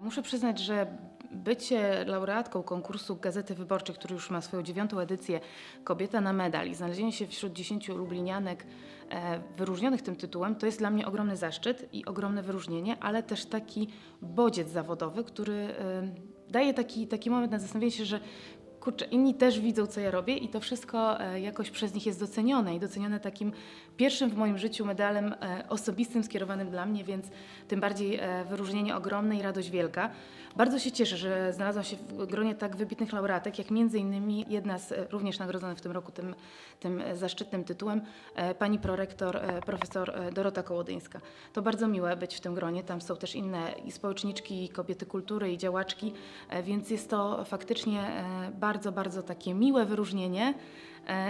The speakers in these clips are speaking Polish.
Muszę przyznać, że bycie laureatką konkursu Gazety Wyborczej, który już ma swoją dziewiątą edycję, Kobieta na medal i znalezienie się wśród dziesięciu lublinianek e, wyróżnionych tym tytułem, to jest dla mnie ogromny zaszczyt i ogromne wyróżnienie, ale też taki bodziec zawodowy, który e, daje taki, taki moment na zastanowienie się, że kurczę, inni też widzą, co ja robię i to wszystko e, jakoś przez nich jest docenione i docenione takim pierwszym w moim życiu medalem e, osobistym skierowanym dla mnie, więc tym bardziej e, wyróżnienie ogromne i radość wielka. Bardzo się cieszę, że znalazłam się w gronie tak wybitnych laureatek, jak między innymi jedna z e, również nagrodzonych w tym roku tym, tym e, zaszczytnym tytułem, e, pani prorektor, profesor Dorota Kołodyńska. To bardzo miłe być w tym gronie, tam są też inne i społeczniczki, i kobiety kultury, i działaczki, więc jest to faktycznie bardzo, bardzo takie miłe wyróżnienie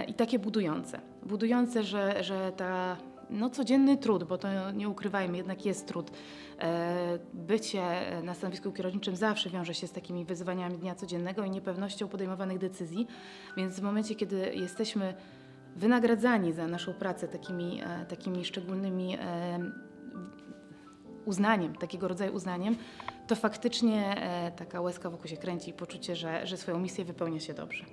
i takie budujące. Budujące, że, że ta no, codzienny trud, bo to nie ukrywajmy, jednak jest trud. E, Bycie na stanowisku kierowniczym zawsze wiąże się z takimi wyzwaniami dnia codziennego i niepewnością podejmowanych decyzji, więc w momencie, kiedy jesteśmy wynagradzani za naszą pracę takimi, e, takimi szczególnymi e, uznaniem, takiego rodzaju uznaniem, to faktycznie taka łezka wokół się kręci i poczucie, że, że swoją misję wypełnia się dobrze.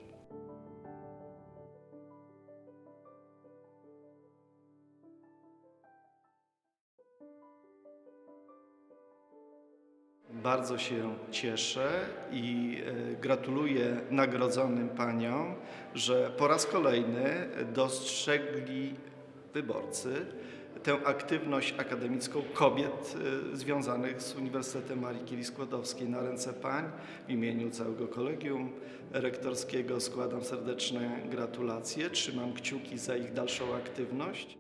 Bardzo się cieszę i e, gratuluję nagrodzonym paniom, że po raz kolejny dostrzegli wyborcy tę aktywność akademicką kobiet e, związanych z Uniwersytetem Marii Curie Skłodowskiej na ręce pań. W imieniu całego kolegium rektorskiego składam serdeczne gratulacje. Trzymam kciuki za ich dalszą aktywność.